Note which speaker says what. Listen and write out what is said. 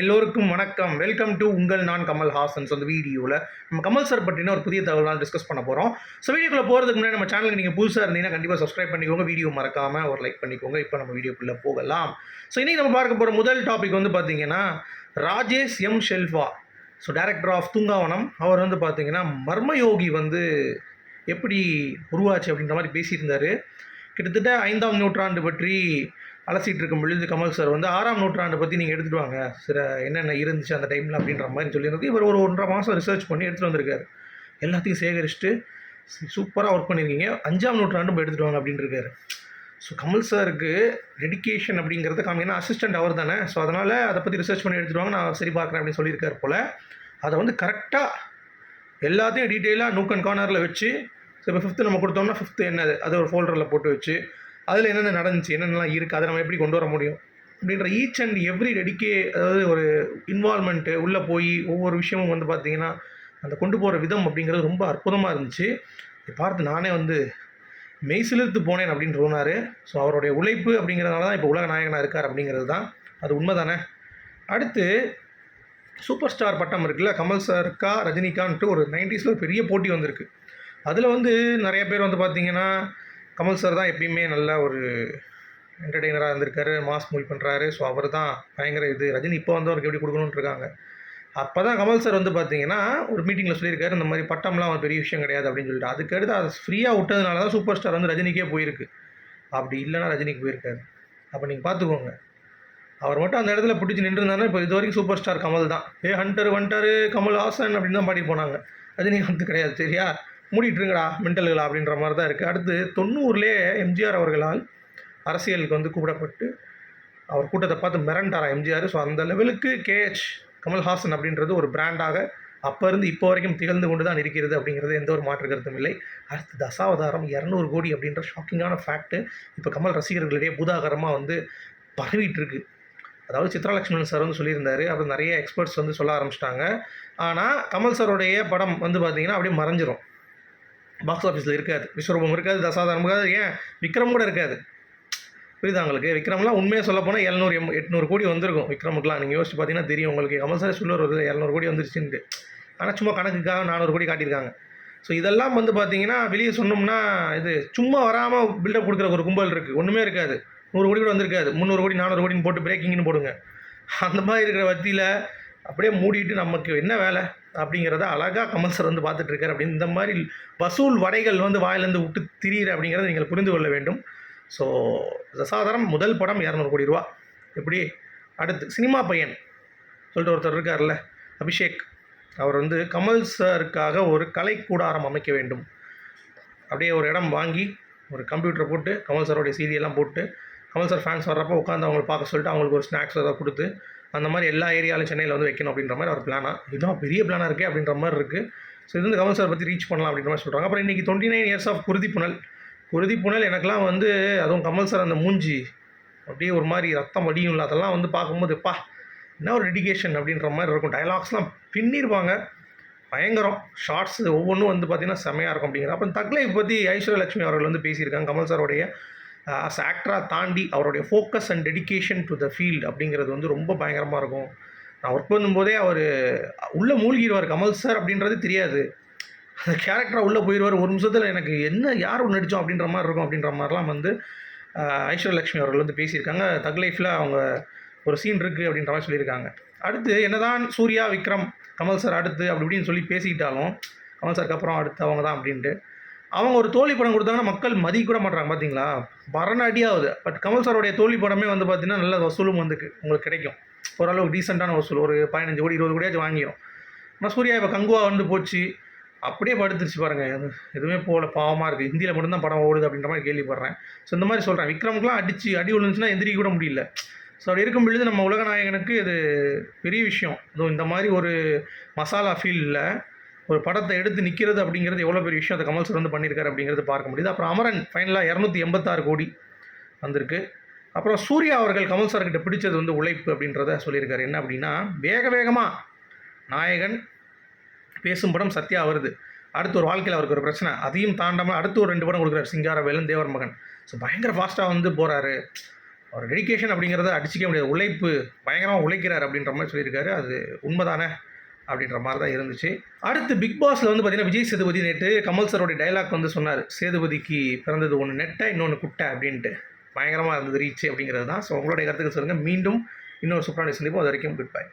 Speaker 1: எல்லோருக்கும் வணக்கம். Welcome to உங்கள் நான் கமல் ஹாசன்ஸ் அந்த வீடியோவில் நம்ம கமல் சார் பற்றின ஒரு புதிய தகவலாம் டிஸ்கஸ் பண்ண போகிறோம் ஸோ வீடியோக்குள்ளே போகிறதுக்கு முன்னாடி நம்ம சேனலுக்கு நீங்கள் புதுசாக இருந்தீங்கன்னா கண்டிப்பாக சப்ஸ்கிரைப் பண்ணிக்கோங்க. வீடியோ மறக்காமல் ஒரு லைக் பண்ணிக்கோங்க. இப்போ நம்ம வீடியோக்குள்ளே போகலாம். ஸோ இன்றைக்கி நம்ம பார்க்க போகிற முதல் டாபிக் வந்து பார்த்தீங்கன்னா Rajesh M Selva so director of Thoongavanam. அவர் வந்து பார்த்தீங்கன்னா மர்மயோகி வந்து எப்படி உருவாச்சு அப்படின்ற மாதிரி பேசியிருந்தார். கிட்டத்தட்ட ஐந்தாம் நூற்றாண்டு பற்றி அலசிட்டு இருக்கும் பொழுது கமல் சார் வந்து ஆறாம் நூற்றாண்டை பற்றி நீங்கள் எடுத்துகிட்டு வாங்க. சில என்னென்ன இருந்துச்சு அந்த டைமில் அப்படின்ற மாதிரி சொல்லியிருக்கு. இவர் ஒரு ஒன்றரை மாதம் ரிசர்ச் பண்ணி எடுத்துகிட்டு வந்திருக்காரு. எல்லாத்தையும் சேகரிச்சுட்டு சூப்பராக ஒர்க் பண்ணியிருக்கீங்க. அஞ்சாம் நூற்றாண்டும் எடுத்துகிட்டு வாங்க அப்படின்னு இருக்காரு. ஸோ கமல் சாருக்கு டெடிகேஷன் அப்படிங்கிறத ஏன்னா அசிஸ்டன்ட் அவர் தானே. ஸோ அதனால் அதை பற்றி ரிசர்ச் பண்ணி எடுத்துகிட்டு வாங்க நான் சரி பார்க்குறேன் அப்படின்னு சொல்லியிருக்காரு போல். அதை வந்து கரெக்டாக எல்லாத்தையும் டீட்டெயிலாக நூக் அண்ட் கார்னரில் வச்சு ஸோ இப்போ ஃபிஃப்த்து நம்ம கொடுத்தோம்னா ஃபிஃப்த்து என்னது? அதை ஒரு ஃபோல்டரில் போட்டு வச்சு அதில் என்னென்ன நடந்துச்சு என்னென்னலாம் இருக்குது அதை நம்ம எப்படி கொண்டு வர முடியும் அப்படின்ற ஈச் அண்ட் எவ்ரி டெடிக்கே அதாவது ஒரு இன்வால்மெண்ட்டு உள்ளே போய் ஒவ்வொரு விஷயமும் வந்து பார்த்திங்கன்னா அந்த கொண்டு போகிற விதம் அப்படிங்கிறது ரொம்ப அற்புதமாக இருந்துச்சு. பார்த்து நானே வந்து மெய் சிலிர்த்து போனேன் அப்படின்னு சொன்னார். ஸோ அவருடைய உழைப்பு அப்படிங்கிறதுனால தான் இப்போ உலக நாயகனாக இருக்கார் அப்படிங்கிறது தான். அது உண்மை தானே அடுத்து சூப்பர் ஸ்டார் பட்டம் இருக்குல்ல கமல் சாருக்கா ரஜினிகான்ட்டு ஒரு நைன்டிஸில் ஒரு பெரிய போட்டி வந்திருக்கு. அதில் வந்து நிறைய பேர் வந்து பார்த்திங்கன்னா கமல் சார் தான் எப்பயுமே நல்ல ஒரு என்டர்டெய்னராக இருந்திருக்காரு மாஸ் மூவி பண்ணுறாரு ஸோ அவர் தான் பயங்கர இது. ரஜினி இப்போ வந்து அவருக்கு எப்படி கொடுக்கணும்னு இருக்காங்க. அப்போ தான் கமல் சார் வந்து பார்த்தீங்கன்னா ஒரு மீட்டிங்கில் சொல்லியிருக்காரு இந்த மாதிரி பட்டம்லாம் ஒரு பெரிய விஷயம் கிடையாது அப்படின்னு சொல்லிட்டு. அதுக்கடுத்து அதை ஃப்ரீயாக விட்டதுனால தான் சூப்பர் ஸ்டார் வந்து ரஜினிக்கே போயிருக்கு. அப்படி இல்லைன்னா ரஜினிக்கு போயிருக்காரு. அப்போ நீங்கள் பார்த்துக்கோங்க அவர் மட்டும் அந்த இடத்துல பிடிச்சி நின்றுருந்தாருன்னா இப்போ இது வரைக்கும் சூப்பர் ஸ்டார் கமல் தான். A hunter wonder Kamal Haasan அப்படின்னு தான் பாடி போனாங்க. ரஜினிகாந்த் கிடையாது சரியா? மூடிட்டுருங்கடா மென்டல்களா அப்படின்ற மாதிரி தான் இருக்குது அடுத்து தொண்ணூறுலேயே எம்ஜிஆர் அவர்களால் அரசியலுக்கு வந்து கூப்பிடப்பட்டு அவர் கூட்டத்தை பார்த்து மிரண்டாரா எம்ஜிஆர்? ஸோ அந்த லெவலுக்கு கேஹெச் கமல்ஹாசன் அப்படின்றது ஒரு பிராண்டாக அப்போ இருந்து இப்போ வரைக்கும் திகழ்ந்து கொண்டு தான் இருக்கிறது அப்படிங்கிறது எந்த ஒரு மாற்று கருத்தும் இல்லை. அடுத்து தசாவதாரம் இரநூறு கோடி அப்படின்ற ஷாக்கிங்கான ஃபேக்ட்டு இப்போ கமல் ரசிகர்களிடையே பூதாகரமாக வந்து பரவிட்டுருக்கு. அதாவது சித்ராலட்சுமணன் சார் வந்து சொல்லியிருந்தார். அப்புறம் நிறைய எக்ஸ்பர்ட்ஸ் வந்து சொல்ல ஆரம்பிச்சிட்டாங்க. ஆனால் கமல் சாருடைய படம் வந்து பார்த்தீங்கன்னா அப்படியே மறைஞ்சிரும். பாக்ஸ் ஆஃபீஸில் இருக்காது. விஸ்வரூபம் இருக்காது தசாதாரம் இருக்காது. ஏன்? விக்ரம் கூட இருக்காது. புரியுதா உங்களுக்கு? விக்ரம்லாம் உண்மையாக சொல்ல போனால் எழுநூறு எம் எட்நூறு கோடி வந்திருக்கும். விக்ரமுக்குலாம். நீங்கள் யோசிச்சு பார்த்தீங்கன்னா தெரியும் உங்களுக்கு. கமல் சார் சொல்லுவார் ஒரு இரநூறு கோடி வந்துருச்சுன்ட்டு. ஆனால் சும்மா கணக்குக்காக நானூறு கோடி காட்டியிருக்காங்க. ஸோ இதெல்லாம் வந்து பார்த்தீங்கன்னா வெளியே சொன்னோம்னா இது சும்மா வராமல் பில்டப் கொடுக்குற ஒரு கும்பல் இருக்குது ஒன்றுமே இருக்காது. நூறு கோடி கூட வந்திருக்காது. முந்நூறு கோடி நானூறு கோடின்னு போட்டு பிரேக்கிங்னு போடுங்க. அந்த மாதிரி இருக்கிற வத்தியில் அப்படியே மூடிட்டு நமக்கு என்ன வேலை? அப்படிங்கிறத அழகாக கமல் சார் வந்து பார்த்துட்ருக்காரு அப்படின்னு இந்த மாதிரி வசூல் வடைகள் வந்து வாயிலேருந்து விட்டு திரியிற அப்படிங்கிறத நீங்கள் புரிந்து கொள்ள வேண்டும். ஸோ தசாதாரம் முதல் படம் இரநூறு கோடி ரூபா. எப்படி? அடுத்து சினிமா பையன் சொல்லிட்டு ஒருத்தர் இருக்கார்ல அபிஷேக். அவர் வந்து கமல் சாருக்காக ஒரு கலை கூடாரம் அமைக்க வேண்டும். அப்படியே ஒரு இடம் வாங்கி ஒரு கம்ப்யூட்டர் போட்டு கமல் சாரோடைய சீரியெல்லாம் போட்டு கமல் சார் ஃபேன்ஸ் வர்றப்போ உட்காந்து அவங்களை பார்க்க சொல்லிட்டு அவங்களுக்கு ஒரு ஸ்நாக்ஸ் ஏதாவது கொடுத்து அந்த மாதிரி எல்லா ஏரியாவிலும் சென்னையில் வந்து வைக்கணும் அப்படின்ற மாதிரி ஒரு பிளானாக இதுதான் பெரிய பிளானாக இருக்கே அப்படின்ற மாதிரி இருக்குது ஸோ இது வந்து கமல் சார் பற்றி ரீச் பண்ணலாம் அப்படின்ற மாதிரி சொல்கிறாங்க அப்புறம் இன்றைக்கி டுவெண்ட்டி நைன் இயர்ஸ் ஆஃப் குருதி புனல். குருதி புனல் எனக்கெலாம் வந்து அதுவும் கமல் சார் அந்த மூஞ்சி அப்படியே ஒரு மாதிரி ரத்தம் வடியும் இல்லை அதெல்லாம் வந்து பார்க்கும்போது பா என்ன ஒரு டெடிகேஷன் அப்படின்ற மாதிரி இருக்கும். டைலாக்ஸ்லாம் பின்னிருப்பாங்க பயங்கரம். ஷார்ட்ஸ் ஒவ்வொன்றும் வந்து பார்த்திங்கன்னா செம்மையாக இருக்கும் அப்படிங்கிற அப்புறம் தக்லைஃப் பற்றி ஐஸ்வர்யலட்சுமி அவர்கள் வந்து பேசியிருக்காங்க கமல் சாரோடைய அஸ் ஆக்டராக தாண்டி அவருடைய focus and dedication to the field அப்படிங்கிறது வந்து ரொம்ப பயங்கரமாக இருக்கும். நான் ஒர்க் பண்ணும்போதே அவர் உள்ளே மூழ்கிடுவார் கமல் சார் அப்படின்றது தெரியாது. அந்த கேரக்டராக உள்ளே போயிடுவார். ஒரு நிமிஷத்தில் எனக்கு என்ன யார் ஒன்று நடித்தோம் அப்படின்ற மாதிரி இருக்கும் அப்படின்ற மாதிரிலாம் வந்து ஐஸ்வர்யலக்ஷ்மி அவர்கள் வந்து பேசியிருக்காங்க. தக் லைஃப்பில் அவங்க ஒரு சீன் இருக்குது அப்படின்ற மாதிரி சொல்லியிருக்காங்க. அடுத்து என்னதான் சூர்யா விக்ரம் கமல் சார் அடுத்து அப்படி இப்படின்னு சொல்லி பேசிக்கிட்டாலும் கமல் சாருக்கு அப்புறம் அடுத்து அவங்க தான் அப்படின்ட்டு. அவங்க ஒரு தோழி படம் கொடுத்தாங்கன்னா மக்கள் மதிக்க கூட மாட்டாங்க பார்த்தீங்களா மரண ஆகுது பட் கமல் சாரோடைய தோழி படமே வந்து பார்த்தீங்கன்னா நல்ல வசூலும் வந்து உங்களுக்கு கிடைக்கும். ஓரளவுக்கு டீசெண்டான வசூல். ஒரு பதினஞ்சு கோடி இருபது கோடியாச்சும் வாங்கிடும் ஆனால் சூர்யா இப்போ கங்குவா வந்து போச்சு. அப்படியே படுத்துருச்சு பாருங்கள் எதுவுமே போகல. பாவமாக இருக்குது ஹிந்தியில் மட்டும்தான் படம் ஓடுது அப்படின்ற மாதிரி கேள்விப்படுறேன். ஸோ இந்த மாதிரி சொல்கிறேன் விக்ரமுக்குலாம் அடிச்சு அடி விழுந்துச்சுன்னா எந்திரிக்க கூட முடியல. ஸோ அப்படி இருக்கும் பொழுது நம்ம உலகநாயகனுக்கு இது பெரிய விஷயம். ஸோ இந்த மாதிரி ஒரு மசாலா ஃபீல்டில் ஒரு படத்தை எடுத்து நிற்கிறது அப்படிங்கிறது எவ்வளோ பெரிய விஷயம்? அதை கமல் சார் வந்து பண்ணியிருக்காரு அப்படிங்கிறது பார்க்க முடியுது. அப்புறம் அமரன் ஃபைனலாக இரநூத்தி எண்பத்தாறு கோடி வந்திருக்கு. அப்புறம் சூர்யா அவர்கள் கமல் சார்கிட்ட பிடிச்சது வந்து உழைப்பு அப்படின்றத சொல்லியிருக்காரு. என்ன அப்படின்னா வேக வேகமாக நாயகன் பேசும் படம் சத்யா வருது. அடுத்து ஒரு வாழ்க்கையில் அவருக்கு ஒரு பிரச்சனை. அதையும் தாண்டாமல் அடுத்து ஒரு ரெண்டு படம் கொடுக்குறாரு. சிங்காரவேலன் தேவர் மகன். ஸோ பயங்கர ஃபாஸ்ட்டாக வந்து போகிறாரு அவர் டெடிக்கேஷன் அப்படிங்கிறத அடிச்சிக்க முடியாது. உழைப்பு பயங்கரமாக உழைக்கிறார் அப்படின்ற மாதிரி சொல்லியிருக்காரு. அது உண்மைதானே? அப்படின்ற மாதிரி தான் இருந்துச்சு. அடுத்து பிக் பாஸில் வந்து பார்த்தீங்கன்னா விஜய் சேதுபதி நேற்று கமல் சரோடைய டைலாக் வந்து சொன்னார். சேதுபதிக்கு பிறந்தது ஒன்று நெட்டை இன்னொன்று குட்டை அப்படின்ட்டு. பயங்கரமாக இருந்தது ரீச் அப்படிங்கிறது தான். ஸோ உங்களுடைய கருத்துக்கு சொல்லுங்கள் மீண்டும் இன்னொரு சூப்பரான சந்திப்போம். அது வரைக்கும் குட் பை